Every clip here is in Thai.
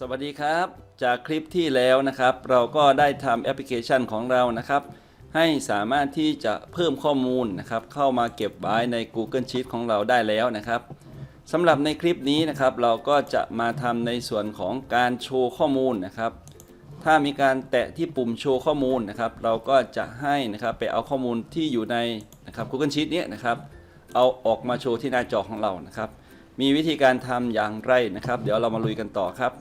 สวัสดีครับ จากคลิปที่แล้วนะครับ เราก็ได้ทำแอปพลิเคชันของเรานะครับ ให้สามารถที่จะเพิ่มข้อมูลนะครับ เข้ามาเก็บไว้ใน Google Sheet ของเราได้แล้วนะครับสำหรับในคลิปนี้นะครับ เราก็จะมาทำในส่วนของการโชว์ข้อมูลนะครับ ถ้ามีการแตะที่ปุ่มโชว์ข้อมูลนะครับ เราก็จะให้นะครับไปเอาข้อมูลที่อยู่ในนะครับ Google Sheet เนี้ยนะครับ เอาออกมาโชว์ที่หน้าจอของเรานะครับ มีวิธีการทำอย่างไรนะครับ เดี๋ยวเรามาลุยกันต่อครับ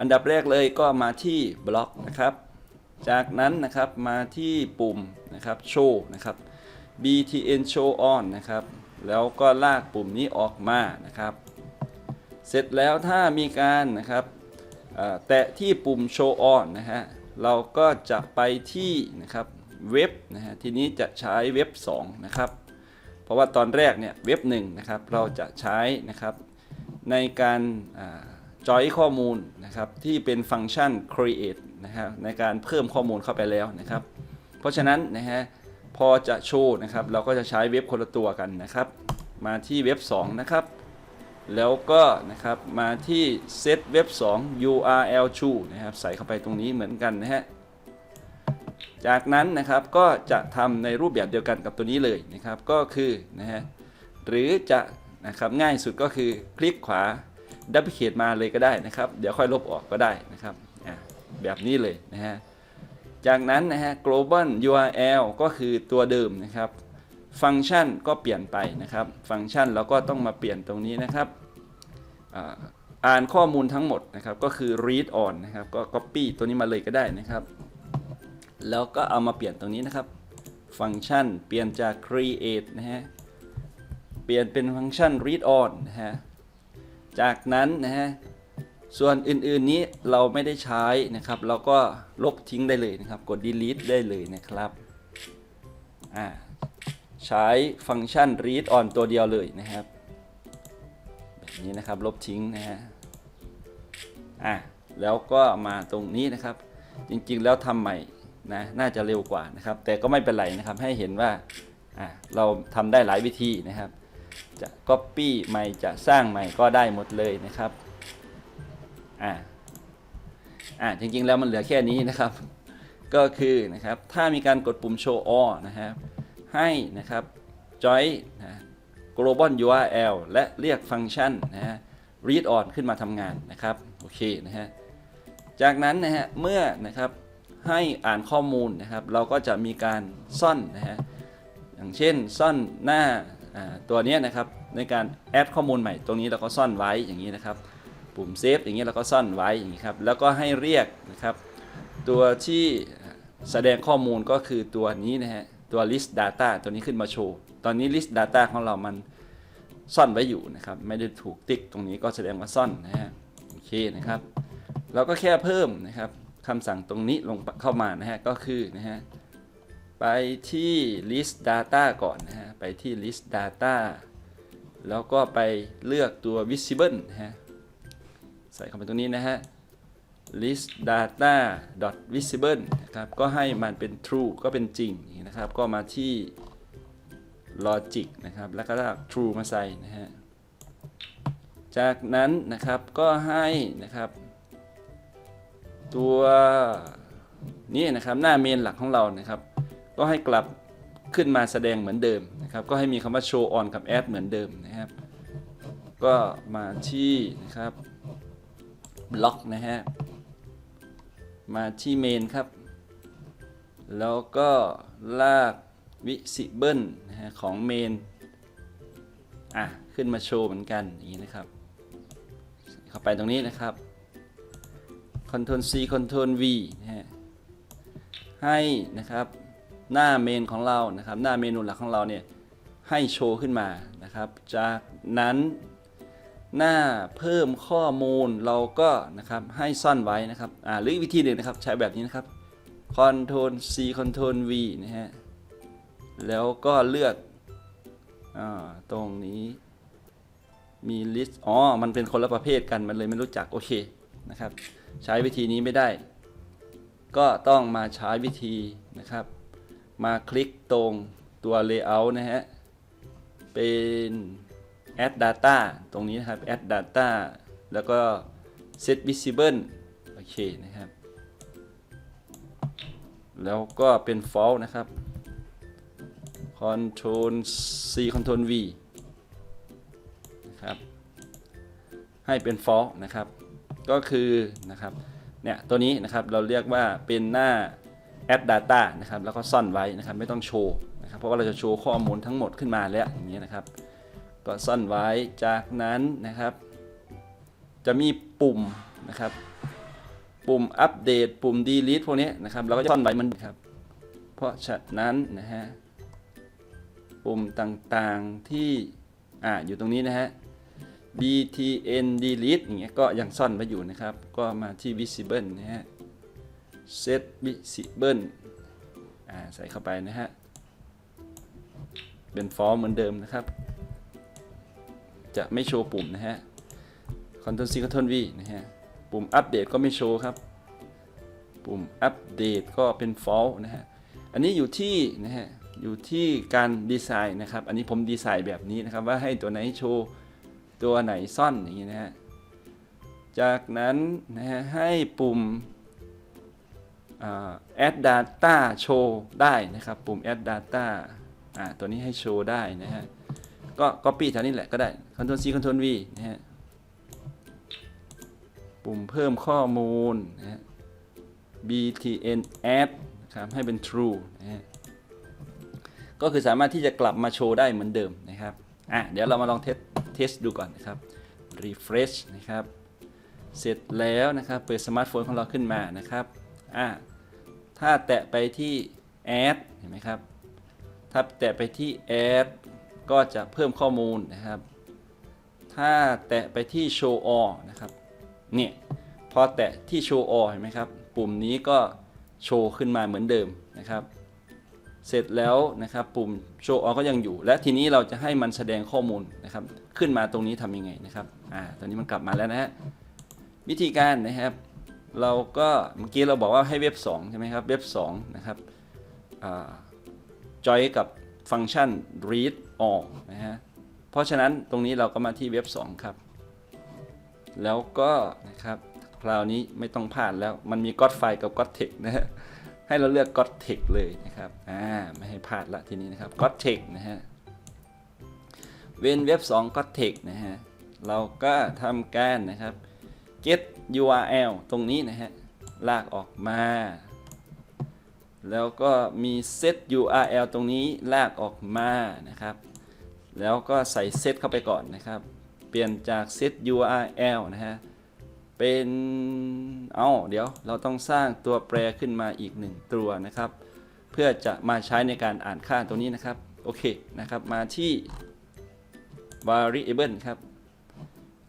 อันดับแรกเลยก็มาที่บล็อกนะครับ จากนั้นนะครับมาที่ปุ่มนะครับโชว์นะครับ btn show on นะครับ แล้วก็ลากปุ่มนี้ออกมานะครับ เสร็จแล้วถ้ามีการนะครับแตะที่ปุ่ม show on นะฮะเราก็จะไปที่นะครับเว็บนะฮะทีนี้จะใช้เว็บ 2 นะครับ เพราะว่าตอนแรกเนี่ยเว็บ1นะครับเราจะใช้นะครับในการ จอยข้อมูลนะครับที่เป็นฟังก์ชัน create นะครับในการเพิ่มข้อมูลเข้าไปแล้วนะครับ เพราะฉะนั้นนะฮะพอจะโชว์นะครับ เราก็จะใช้เว็บคนละตัวกันนะครับ มาที่เว็บ 2 นะครับ แล้วก็นะครับมาที่ set เว็บ 2 URL to นะครับใส่เข้าไปตรงนี้เหมือนกันนะฮะจากนั้นนะครับก็จะทำในรูปแบบเดียวกันกับตัวนี้เลยนะครับ ก็คือนะฮะหรือจะนะครับง่ายสุดก็คือคลิกขวา ดับเบิลคลิกมาเลยก็ได้นะครับ เดี๋ยวค่อยลบออกก็ได้นะครับอะแบบนี้เลยนะฮะ จากนั้นนะฮะ global URL ก็คือตัวเดิมนะครับ ฟังก์ชันก็เปลี่ยนไปนะครับ ฟังก์ชันเราก็ต้องมาเปลี่ยนตรงนี้นะครับอ่าอ่านข้อมูลทั้งหมดนะครับ ก็คือ read on นะครับ ก็ copy ตัวนี้มาเลยก็ได้นะครับ แล้วก็เอามาเปลี่ยนตรงนี้นะครับ ฟังก์ชันเปลี่ยนจาก create นะฮะ เปลี่ยนเป็นฟังก์ชัน read on นะฮะ จากนั้นนะฮะส่วนอื่นๆนี้เราไม่ได้ใช้นะครับ เราก็ลบทิ้งได้เลยนะครับ กด delete ได้เลยนะครับอ่าใช้ฟังก์ชัน read on ตัวเดียวเลยนะครับ แบบนี้นะครับลบทิ้งนะฮะอ่าแล้วก็มาตรงนี้นะครับ จริงๆแล้วทำใหม่นะน่าจะเร็วกว่านะครับ แต่ก็ไม่เป็นไรนะครับให้เห็นว่าอ่าเราทำได้หลายวิธีนะครับ จะ Copy ใหม่จะสร้างใหม่ก็ได้หมดเลยนะครับอ่าอ่าจริงๆแล้วมันเหลือแค่นี้นะครับ ก็คือนะครับถ้ามีการกดปุ่ม Show All นะครับ ให้นะครับ Join นะ global URL และเรียกฟังก์ชันนะฮะ read on ขึ้นมาทำงานนะครับโอเคนะฮะจากนั้นนะฮะเมื่อนะครับให้อ่านข้อมูลนะครับ เราก็จะมีการซ่อนนะฮะอย่างเช่นซ่อนหน้าอ่า ตัวนี้นะครับในการแอดข้อมูลใหม่ตรงนี้เราก็ซ่อนไว้อย่างนี้นะครับ ปุ่มเซฟอย่างนี้เราก็ซ่อนไว้อย่างนี้ครับแล้วก็ให้เรียกนะครับ ตัวที่แสดงข้อมูลก็คือตัวนี้นะฮะตัว list data ตัวนี้ขึ้นมาโชว์ ตอนนี้ list data ของเรามันซ่อนไว้อยู่นะครับ ไม่ได้ถูกติ๊กตรงนี้ก็แสดงว่าซ่อนนะฮะโอเคนะครับเราก็แค่เพิ่มนะครับคำสั่งตรงนี้ลงเข้ามานะฮะก็คือนะฮะ ไปที่ list data ก่อนนะฮะ ไปที่ list data แล้วก็ไปเลือกตัว visible นะฮะ ใส่เข้าไปตรงนี้นะฮะ list data dot visible นะครับ ก็ให้มันเป็น true ก็เป็นจริงนะครับ ก็มาที่ logic นะครับ แล้วก็ true มาใส่นะฮะ จากนั้นนะครับ ก็ให้นะครับ ตัวนี้นะครับหน้าเมนหลักของเรานะครับ ก็ให้กลับขึ้นมาแสดงเหมือนเดิมนะครับ ก็ให้มีคำว่า show on กับ add เหมือนเดิมนะครับ ก็มาที่นะครับบล็อกนะฮะ มาที่เมนครับ แล้วก็ลาก visible นะฮะของเมน อะ ขึ้นมาโชว์เหมือนกันอย่างนี้นะครับ เข้าไปตรงนี้นะครับ Ctrl C Ctrl V นะฮะ ให้นะครับ หน้าเมนของเรานะครับ หน้าเมนูหลักของเราเนี่ยให้โชว์ขึ้นมานะครับ จากนั้นหน้าเพิ่มข้อมูลเราก็นะครับให้ซ่อนไว้นะครับอ่าหรือวิธีหนึ่งนะครับใช้แบบนี้นะครับ Ctrl C Ctrl V นะฮะแล้วก็เลือกอ่าตรงนี้มี list อ๋อ มันเป็นคนละประเภทกัน มันเลยไม่รู้จัก โอเค นะครับ ใช้วิธีนี้ไม่ได้ ก็ต้องมาใช้วิธีนะครับ มาคลิกตรงตัว layout นะฮะ เป็น add data ตรงนี้นะครับ add data แล้วก็ set visible โอเคนะครับ แล้วก็เป็น false นะครับ control C control V นะครับ ให้เป็น false นะครับ ก็คือนะครับ เนี่ย ตัวนี้นะครับเราเรียกว่าเป็นหน้า add data นะครับแล้วก็ซ่อนไว้นะครับไม่ต้องโชว์นะครับเพราะว่าเราจะโชว์ข้อมูลทั้งหมดขึ้นมาแล้วอย่างนี้นะครับ ก็ซ่อนไว้จากนั้นนะครับ จะมีปุ่มนะครับ ปุ่มอัปเดตปุ่ม delete พวกนี้นะครับเราก็จะซ่อนไว้มันครับ เพราะฉะนั้นนะฮะปุ่มต่างๆที่อ่าอยู่ตรงนี้นะฮะ btn delete อย่างเงี้ยก็ยังซ่อนไว้อยู่นะครับ ก็มาที่ visible นะฮะ set visible ใส่เข้าไปนะฮะ เป็น false เหมือนเดิมนะครับ จะไม่โชว์ปุ่มนะฮะ Ctrl C Ctrl V นะฮะ ปุ่มอัปเดตก็ไม่โชว์ครับ ปุ่มอัปเดตก็เป็น false นะฮะ อันนี้อยู่ที่นะฮะ อยู่ที่การดีไซน์นะครับ อันนี้ผมดีไซน์แบบนี้นะครับ ว่าให้ตัวไหนโชว์ ตัวไหนซ่อนอย่างนี้นะฮะ จากนั้นนะฮะให้ปุ่ม add data show ได้นะครับปุ่ม add data อ่าตัวนี้ให้โชว์ได้นะฮะก็ copy แถวนี้แหละก็ได้ Ctrl C Ctrl V นะฮะปุ่มเพิ่มข้อมูลนะฮะ btn add นะครับให้เป็น true นะฮะก็คือสามารถที่จะกลับมาโชว์ได้เหมือนเดิมนะครับอะเดี๋ยวเรามาลองเทสเทสดูก่อนนะครับ refresh นะครับ เสร็จแล้วนะครับ เปิดสมาร์ทโฟนของเราขึ้นมานะครับ อะถ้าแตะไปที่ add เห็นไหมครับ ถ้าแตะไปที่ add ก็จะเพิ่มข้อมูลนะครับ ถ้าแตะไปที่ show all นะครับ เนี่ย พอแตะที่ show all เห็นไหมครับ ปุ่มนี้ก็โชว์ขึ้นมาเหมือนเดิมนะครับ เสร็จแล้วนะครับ ปุ่ม show all ก็ยังอยู่ และทีนี้เราจะให้มันแสดงข้อมูลนะครับ ขึ้นมาตรงนี้ทำยังไงนะครับ อ่า ตอนนี้มันกลับมาแล้วนะฮะ วิธีการนะครับ เราก็เมื่อกี้เราบอกว่าให้เว็บ2ใช่ไหมครับ เว็บ2นะครับจอยกับฟังก์ชัน read all นะฮะ เพราะฉะนั้นตรงนี้เราก็มาที่เว็บ2ครับ แล้วก็นะครับคราวนี้ไม่ต้องพลาดแล้วมันมี God File กับ God Text นะฮะ ให้เราเลือก God Text เลยนะครับ อ่า ไม่ให้พลาดละทีนี้นะครับ God Text นะฮะ เว้นเว็บ2 God Text นะฮะ เราก็ทำการนะครับ get URL ตรงนี้นะฮะ ลากออกมา แล้วก็มี set URL ตรงนี้ลากออกมานะครับ แล้วก็ใส่ set เข้าไปก่อนนะครับ เปลี่ยนจาก set URL นะฮะ เป็น เอาเดี๋ยวเราต้องสร้างตัวแปรขึ้นมาอีกหนึ่งตัวนะครับ เพื่อจะมาใช้ในการอ่านค่าตัวนี้นะครับ โอเคนะครับ มาที่ variable ครับ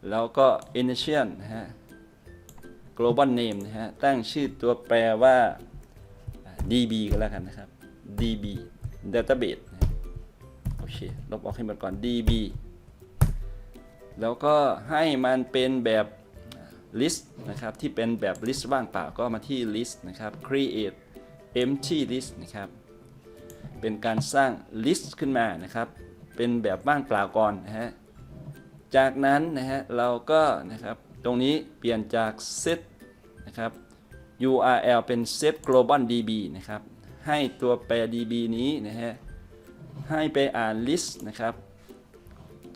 แล้วก็ initial นะฮะ global name นะฮะ ตั้งชื่อตัวแปรว่า db ก็แล้วกันนะครับ db database นะโอเค ลบออกให้หมดก่อน db แล้วก็ให้มันเป็นแบบ list นะครับ ที่เป็นแบบ list ว่างเปล่าก็มาที่ list นะครับ create empty list นะครับ เป็นการสร้าง list ขึ้นมานะครับ เป็นแบบว่างเปล่าก่อนนะฮะ จากนั้นนะฮะเราก็นะครับ ตรงนี้เปลี่ยนจาก set นะครับ URL เป็น set global db นะครับ ให้ตัวแปร db นี้นะฮะ ให้ไปอ่าน list นะครับ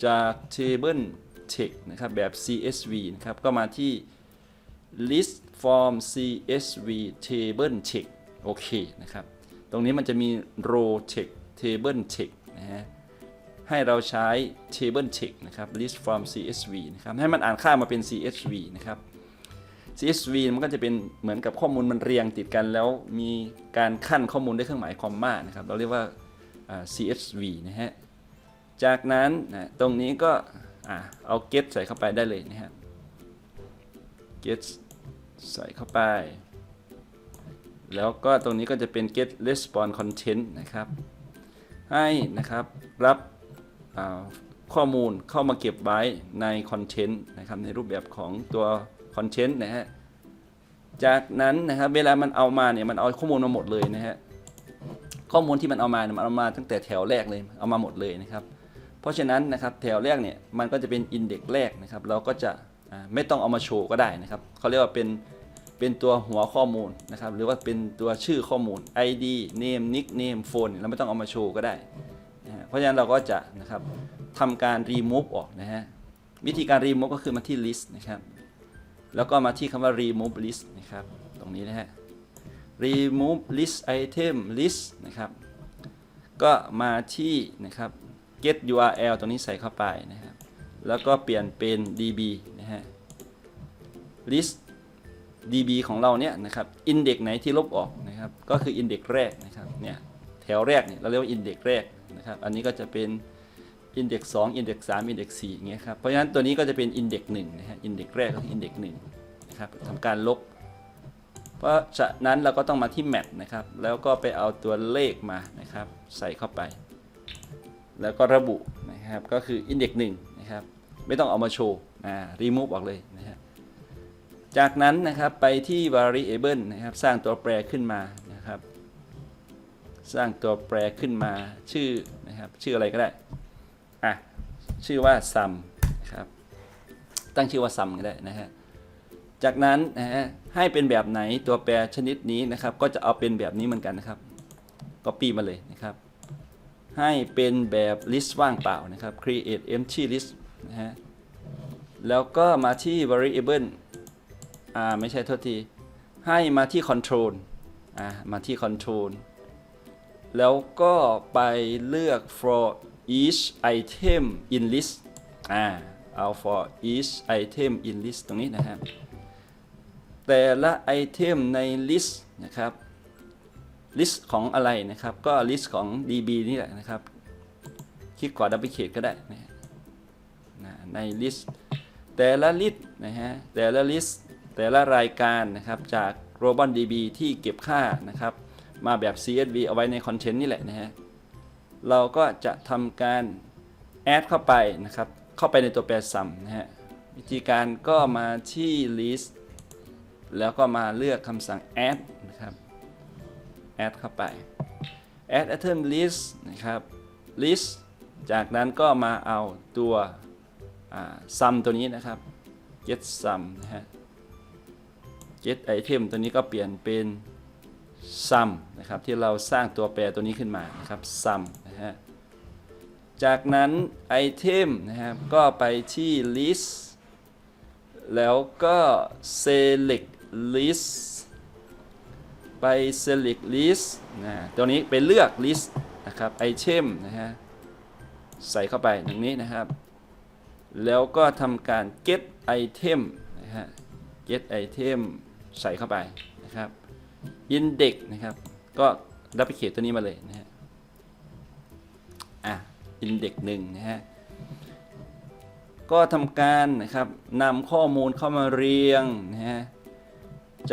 จาก table text นะครับ แบบ CSV นะครับ ก็มาที่ list form CSV table text โอเคนะครับ ตรงนี้มันจะมี row text table text นะฮะ ให้เราใช้ table text นะครับ list from CSV นะครับ ให้มันอ่านค่ามาเป็น CSV นะครับ CSV มันก็จะเป็นเหมือนกับข้อมูลมันเรียงติดกัน แล้วมีการขั้นข้อมูลด้วยเครื่องหมายคอมมานะครับ เราเรียกว่า CSV นะฮะ จากนั้นนะตรงนี้ก็เอา get ใส่เข้าไปได้เลยนะฮะ get ใส่เข้าไป แล้วก็ตรงนี้ก็จะเป็น get response content นะครับ ให้นะครับรับข้อมูลเข้ามาเก็บไว้ในคอนเทนต์นะครับในรูปแบบของตัว คอนเทนต์นะฮะ จากนั้นนะครับเวลามันเอามาเนี่ยมันเอาข้อมูลมาหมดเลยนะฮะ ข้อมูลที่มันเอามาเนี่ยมันเอามาตั้งแต่แถวแรกเลยเอามาหมดเลยนะครับ เพราะฉะนั้นนะครับแถวแรกเนี่ยมันก็จะเป็นอินเด็กซ์แรกนะครับ เราก็จะไม่ต้องเอามาโชว์ก็ได้นะครับเขาเรียกว่าเป็นเป็นตัวหัวข้อมูลนะครับ หรือว่าเป็นตัวชื่อข้อมูล ID name nickname phone เราไม่ต้องเอามาโชว์ก็ได้นะฮะเพราะฉะนั้นเราก็จะนะครับทำการ remove ออกนะฮะวิธีการ remove ก็คือมาที่ list นะครับ แล้วก็มาที่คำว่า remove list นะครับ ตรงนี้นะฮะ remove list item list นะครับ ก็มาที่นะครับ get URL ตรงนี้ใส่เข้าไปนะครับ แล้วก็เปลี่ยนเป็น db นะฮะ list db ของเราเนี่ยนะครับ index ไหนที่ลบออกนะครับ ก็คือ index แรกนะครับ เนี่ย แถวแรกเนี่ยเราเรียกว่า index แรกนะครับ อันนี้ก็จะเป็น index 2 index 3 index 4อย่างเงี้ยครับเพราะฉะนั้นตัวนี้ก็จะเป็น index 1นะฮะ index แรกก็คือ index 1นะครับทำการลบ เพราะฉะนั้นเราก็ต้องมาที่ map นะครับ แล้วก็ไปเอาตัวเลขมานะครับ ใส่เข้าไป แล้วก็ระบุนะครับก็คือ index 1นะครับไม่ต้องเอามาโชว์อ่า remove ออกเลยนะฮะจากนั้นนะครับไปที่ variable นะครับ สร้างตัวแปรขึ้นมานะครับ สร้างตัวแปรขึ้นมาชื่อนะครับ ชื่ออะไรก็ได้ อะชื่อว่า sum นะครับตั้งชื่อว่า sum ก็ได้นะฮะจากนั้นนะฮะให้เป็นแบบไหนตัวแปรชนิดนี้นะครับ ก็จะเอาเป็นแบบนี้เหมือนกันนะครับ copy มาเลยนะครับ ให้เป็นแบบ list ว่างเปล่านะครับ create empty list นะฮะแล้วก็มาที่ variable อ่าไม่ใช่โทษทีให้มาที่ control อ่ามาที่ control แล้วก็ไปเลือก for each item in list อ่าเอา for each item in list ตรงนี้นะครับ แต่ละไอเทมใน list นะครับ list ของอะไรนะครับ ก็ list ของ db นี่แหละนะครับ คลิกขวาดับเบิลคลิกก็ได้นะฮะนะใน list แต่ละ list นะฮะ แต่ละ list แต่ละรายการนะครับ จาก Robot DB ที่เก็บค่านะครับ มาแบบ CSV เอาไว้ในคอนเทนต์นี่แหละนะฮะ เราก็จะทำการ add เข้าไปนะครับ เข้าไปในตัวแปร sum นะฮะ วิธีการก็มาที่ list แล้วก็มาเลือกคำสั่ง add นะครับ add เข้าไป add item list นะครับ list จากนั้นก็มาเอาตัว sum ตัวนี้นะครับ get sum นะฮะ get item ตัวนี้ก็เปลี่ยนเป็น sum นะครับที่เราสร้างตัวแปรตัวนี้ขึ้นมานะครับ sum จากนั้น item นะครับ ก็ไปที่ list แล้วก็ select list ไป select list นะตัวนี้ไปเลือก list นะครับ item นะฮะ ใส่เข้าไปตรงนี้นะครับ แล้วก็ทำการ get item นะฮะ get item ใส่เข้าไปนะครับ index นะครับ ก็รับไปเขียนตัวนี้มาเลยนะฮะ index หนึ่งนะฮะก็ทำการนะครับนำข้อมูลเข้ามาเรียงนะฮะ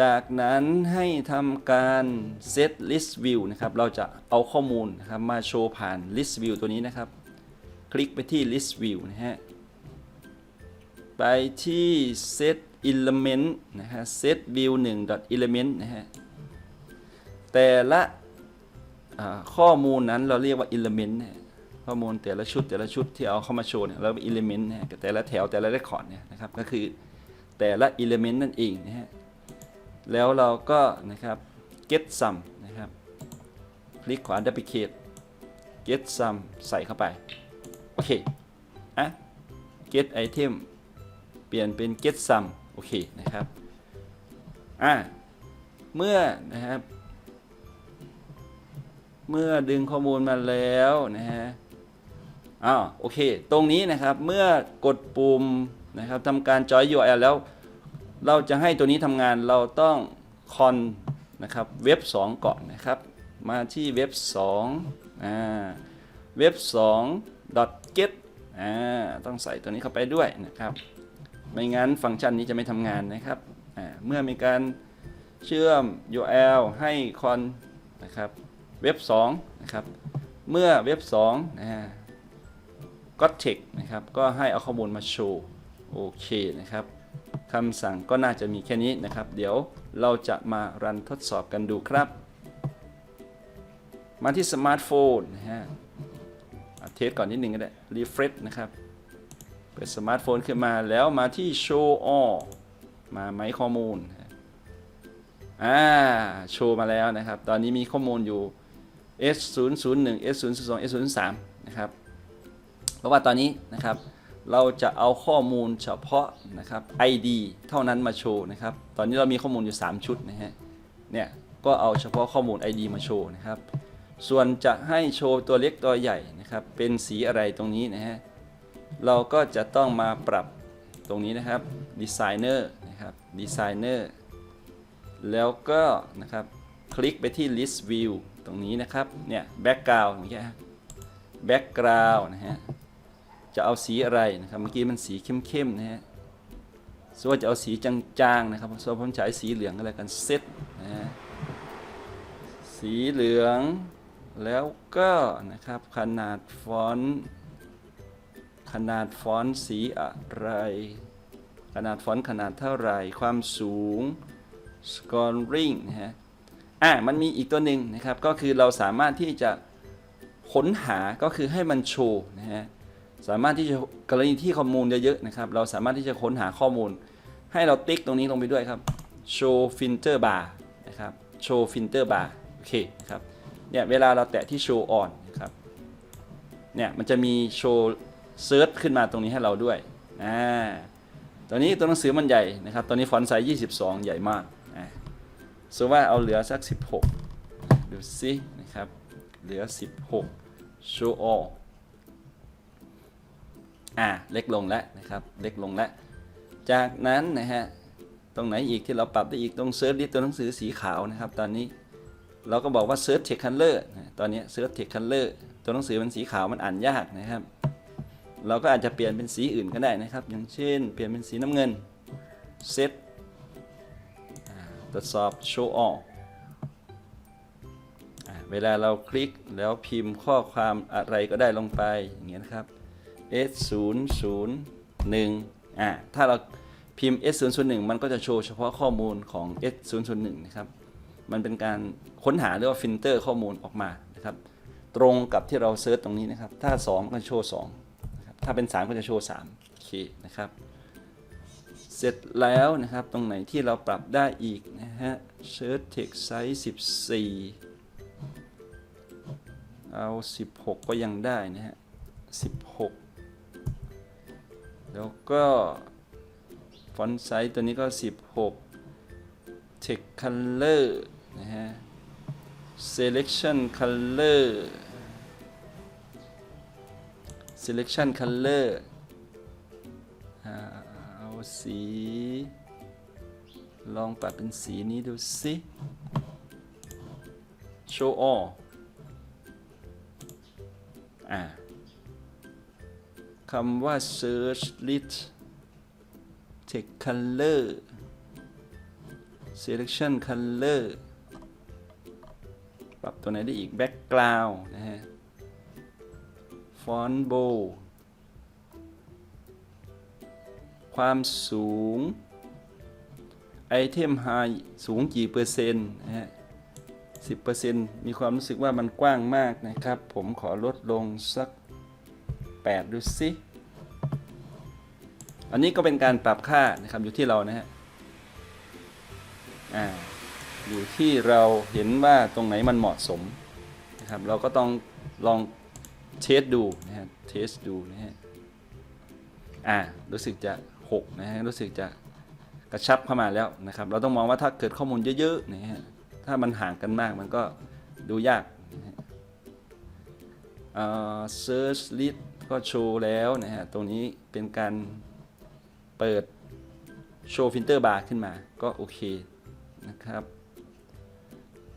จากนั้นให้ทำการ set list view นะครับ เราจะเอาข้อมูลนะครับมาโชว์ผ่าน list view ตัวนี้นะครับ คลิกไปที่ list view นะฮะ ไปที่ set element นะฮะ set view 1 dot element นะฮะ แต่ละข้อมูลนั้นเราเรียกว่า element นะ ข้อมูลแต่ละชุดแต่ละชุดที่เอาเข้ามาโชว์เนี่ยเราเรียกว่า element นะฮะแต่ละแถวแต่ละ record เนี่ยนะครับก็คือแต่ละ element นั่นเองนะฮะแล้วเราก็นะครับ get sum นะครับคลิกขวา duplicate get sum ใส่เข้าไป โอเคอะ get item เปลี่ยนเป็น get sum โอเคนะครับอะเมื่อนะครับเมื่อดึงข้อมูลมาแล้วนะฮะ อ้าวโอเค ตรงนี้นะครับเมื่อกดปุ่มนะครับทำการ join URL แล้ว เราจะให้ตัวนี้ทำงานเราต้องคอนนะครับเว็บ 2 ก่อนนะครับ มาที่เว็บ2อ่าเว็บ2 get อ่าต้องใส่ตัวนี้เข้าไปด้วยนะครับ ไม่งั้นฟังก์ชันนี้จะไม่ทำงานนะครับอ่าเมื่อมีการเชื่อม URL ให้คอนนะครับเว็บ2นะครับเมื่อเว็บ2นะ ก็เทคนะครับ ก็ให้เอาข้อมูลมาโชว์ โอเคนะครับคำสั่งก็น่าจะมีแค่นี้นะครับ เดี๋ยวเราจะมารันทดสอบกันดูครับ มาที่สมาร์ทโฟนนะฮะเทสก่อนนิดนึงก็ได้ refresh นะครับเปิดสมาร์ทโฟนขึ้นมาแล้วมาที่ show all มาไหมข้อมูลอ่าโชว์มาแล้วนะครับ ตอนนี้มีข้อมูลอยู่ S 0 0 1 S 0 0 2 S 0 3นะครับ เพราะว่าตอนนี้นะครับเราจะเอาข้อมูลเฉพาะนะครับ ID เท่านั้นมาโชว์นะครับ ตอนนี้เรามีข้อมูลอยู่ 3 ชุดนะฮะ เนี่ยก็เอาเฉพาะข้อมูล ID มาโชว์นะครับ ส่วนจะให้โชว์ตัวเล็กตัวใหญ่นะครับ เป็นสีอะไรตรงนี้นะฮะ เราก็จะต้องมาปรับตรงนี้นะครับ Designer นะครับ Designer แล้วก็นะครับคลิกไปที่ List View ตรงนี้นะครับ เนี่ย Background อย่างเงี้ยฮะ Background นะฮะ จะเอาสีอะไรนะครับเมื่อกี้มันสีเข้มๆนะฮะส่วนจะเอาสีจางๆนะครับส่วนผมใช้สีเหลืองก็แล้วกันเซตนะฮะสีเหลืองแล้วก็นะครับขนาดฟอนต์ขนาดฟอนต์สีอะไร ขนาดฟอนต์ขนาดเท่าไหร่ ความสูง scoring นะฮะอะมันมีอีกตัวหนึ่งนะครับ ก็คือเราสามารถที่จะค้นหาก็คือให้มันโชว์นะฮะ สามารถที่จะกรณีที่ข้อมูลเยอะๆนะครับ เราสามารถที่จะค้นหาข้อมูล ให้เราติ๊กตรงนี้ลงไปด้วยครับ show filter bar นะครับ show filter bar โอเคนะครับเนี่ยเวลาเราแตะที่ show on นะครับเนี่ยมันจะมี show search ขึ้นมาตรงนี้ให้เราด้วยอ่าตัวนี้ตัวหนังสือมันใหญ่นะครับตัวนี้ฟอนต์ไซส์22 ใหญ่มากอ่าสมมติว่าเอาเหลือสัก 16 ดูสินะครับ เหลือ 16 show all อ่าเล็กลงแล้วนะครับ เล็กลงแล้ว จากนั้นนะฮะ ตรงไหนอีกที่เราปรับได้อีกตรงเซิร์ชลิสตัวหนังสือสีขาวนะครับ ตอนนี้เราก็บอกว่า Search Text Color นะตอนนี้ Search Text Color ตัวหนังสือมันสีขาวมันอ่านยากนะครับ เราก็อาจจะเปลี่ยนเป็นสีอื่นก็ได้นะครับ อย่างเช่น เปลี่ยนเป็นสีน้ำเงิน Set อ่าตรวจสอบ Show All อ่าเวลาเราคลิกแล้วพิมพ์ข้อความอะไรก็ได้ลงไปอย่างเงี้ยนะครับ S 0 0 1อ่าถ้าเราพิมพ์ S 0 0 1มันก็จะโชว์เฉพาะข้อมูลของ S 0 0 1นะครับ มันเป็นการค้นหาหรือว่าฟิลเตอร์ข้อมูลออกมานะครับ ตรงกับที่เราเซิร์ชตรงนี้นะครับ ถ้า 2 ก็โชว์2นะครับถ้าเป็น 3 ก็จะโชว์3โอเคนะครับ เสร็จแล้วนะครับ ตรงไหนที่เราปรับได้อีกนะฮะ Search Text Size 14 เอา 16 ก็ยังได้นะฮะ16 แล้วก็ฟอนต์ไซส์ตัวนี้ก็ 16 Text Color นะฮะ Selection Color Selection Color เอาสี ลองปรับเป็นสีนี้ดูสิ Show all อ่า คำว่า search list text color selection color ปรับตัวไหนได้อีก background นะฮะ font bold ความสูง item high สูงกี่เปอร์เซ็นต์นะฮะ10%มีความรู้สึกว่ามันกว้างมากนะครับ ผมขอลดลงสัก 8 ดูสิ อันนี้ก็เป็นการปรับค่านะครับอยู่ที่เรานะฮะ อ่า อยู่ที่เราเห็นว่าตรงไหนมันเหมาะสมนะครับ เราก็ต้องลองเทสดูนะฮะ เทสดูนะฮะ อ่า รู้สึกจะ6นะฮะ รู้สึกจะกระชับเข้ามาแล้วนะครับ เราต้องมองว่าถ้าเกิดข้อมูลเยอะๆนะฮะ ถ้ามันห่างกันมากมันก็ดูยากนะฮะอ่า search list ก็โชว์แล้วนะฮะ ตรงนี้เป็นการเปิดโชว์ฟิลเตอร์บาร์ขึ้นมา ก็โอเคนะครับ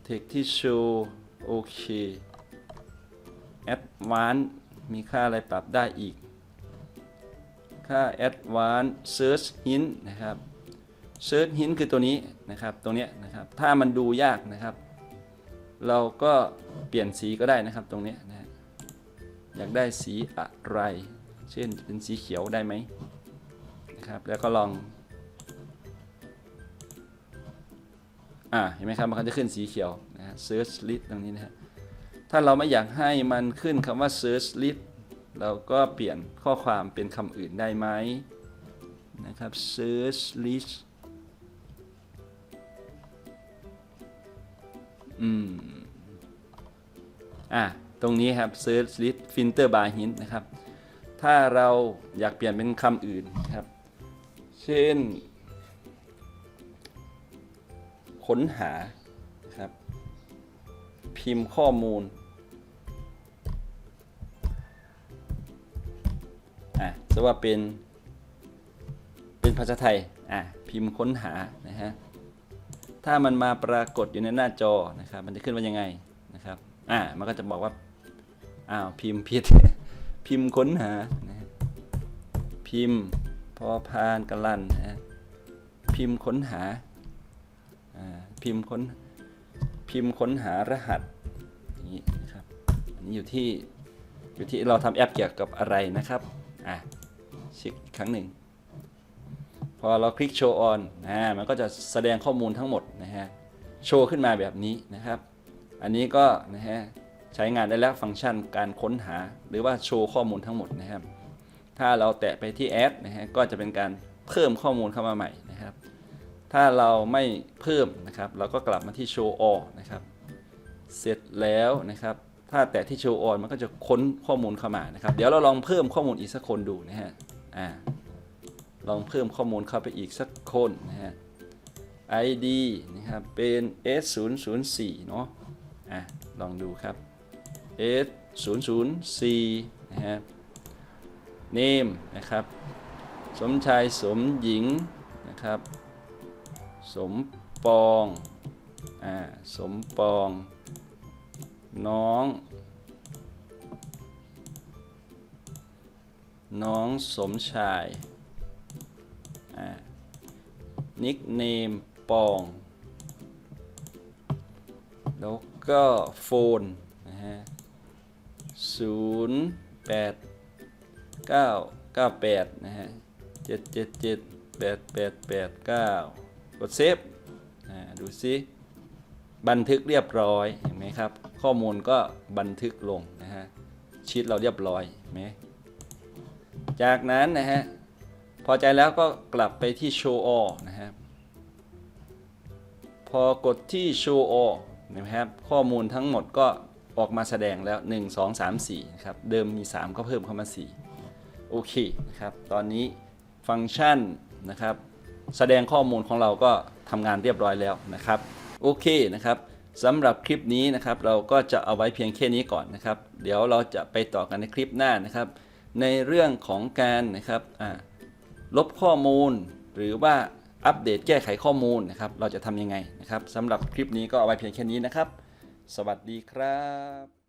text ที่โชว์โอเค advanced มีค่าอะไรปรับได้อีก ค่า advanced search hint นะครับ search hint คือตัวนี้นะครับตรงนี้นะครับ ถ้ามันดูยากนะครับ เราก็เปลี่ยนสีก็ได้นะครับตรงนี้นะ อยากได้สีอะไร เช่นเป็นสีเขียวได้ไหมนะครับ แล้วก็ลอง อ่า เห็นไหมครับ มันก็จะขึ้นสีเขียวนะฮะ search list ตรงนี้นะฮะ ถ้าเราไม่อยากให้มันขึ้นคำว่า search list เราก็เปลี่ยนข้อความเป็นคำอื่นได้ไหมนะครับ search list อืม อะ ตรงนี้ครับ search list filter by hint นะครับ ถ้าเราอยากเปลี่ยนเป็นคำอื่นนะครับ เช่น ค้นหาครับ พิมพ์ข้อมูลอะจะว่าเป็น เป็นภาษาไทยอะพิมพ์ค้นหานะฮะถ้ามันมาปรากฏอยู่ในหน้าจอนะครับ มันจะขึ้นว่ายังไงนะครับ อะมันก็จะบอกว่า อ้าวพิมพ์ผิด พิมพ์ค้นหานะพิมพ์พอพานกะลันนะพิมพ์ค้นหาอ่าพิมพ์ค้นพิมพ์ค้นหารหัสอย่างนี้นะครับอันนี้อยู่ที่อยู่ที่เราทำแอปเกี่ยวกับอะไรนะครับอะเช็คอีกครั้งหนึ่งพอเราคลิกโชว์ออนนะมันก็จะแสดงข้อมูลทั้งหมดนะฮะโชว์ขึ้นมาแบบนี้นะครับ อันนี้ก็นะฮะ ใช้งานได้แล้วฟังก์ชันการค้นหา หรือว่าโชว์ข้อมูลทั้งหมดนะครับ ถ้าเราแตะไปที่แอดนะฮะก็จะเป็นการเพิ่มข้อมูลเข้ามาใหม่นะครับ ถ้าเราไม่เพิ่มนะครับ เราก็กลับมาที่โชว์ออนะครับ เสร็จแล้วนะครับ ถ้าแตะที่โชว์ออนมันก็จะค้นข้อมูลเข้ามานะครับ เดี๋ยวเราลองเพิ่มข้อมูลอีกสักคนดูนะฮะอ่าลองเพิ่มข้อมูลเข้าไปอีกสักคนนะฮะ ID นะครับเป็น S 0 0 4 เนาะอะลองดูครับ S 0 0 4นะฮะ Name นะครับ สมชายสมหญิงนะครับ สมปองอ่าสมปอง น้อง น้องสมชายอ่านิกเนมปอง แล้วก็โฟนนะฮะ ศูนย์แปดเก้าเก้าแปดนะฮะเจ็ดเจ็ดเจ็ดแปดแปดแปดเก้ากดเซฟดูซิบันทึกเรียบร้อยเห็นไหมครับ ข้อมูลก็บันทึกลงนะฮะชีตเราเรียบร้อยไหมจากนั้นนะฮะพอใจแล้วก็กลับไปที่ show all นะครับพอกดที่ show all นะครับ ข้อมูลทั้งหมดก็ ออกมาแสดงแล้ว 1 2 3 4ครับเดิมมี 3 ก็เพิ่มเข้ามา 4 โอเคนะครับตอนนี้ฟังก์ชันนะครับแสดงข้อมูลของเราก็ทำงานเรียบร้อยแล้วนะครับโอเคนะครับสำหรับคลิปนี้นะครับเราก็จะเอาไว้เพียงแค่นี้ก่อนนะครับ เดี๋ยวเราจะไปต่อกันในคลิปหน้านะครับ ในเรื่องของการนะครับลบข้อมูล หรือว่าอัปเดตแก้ไขข้อมูลนะครับ เราจะทำยังไงนะครับสำหรับคลิปนี้ก็เอาไว้เพียงแค่นี้นะครับ สวัสดีครับ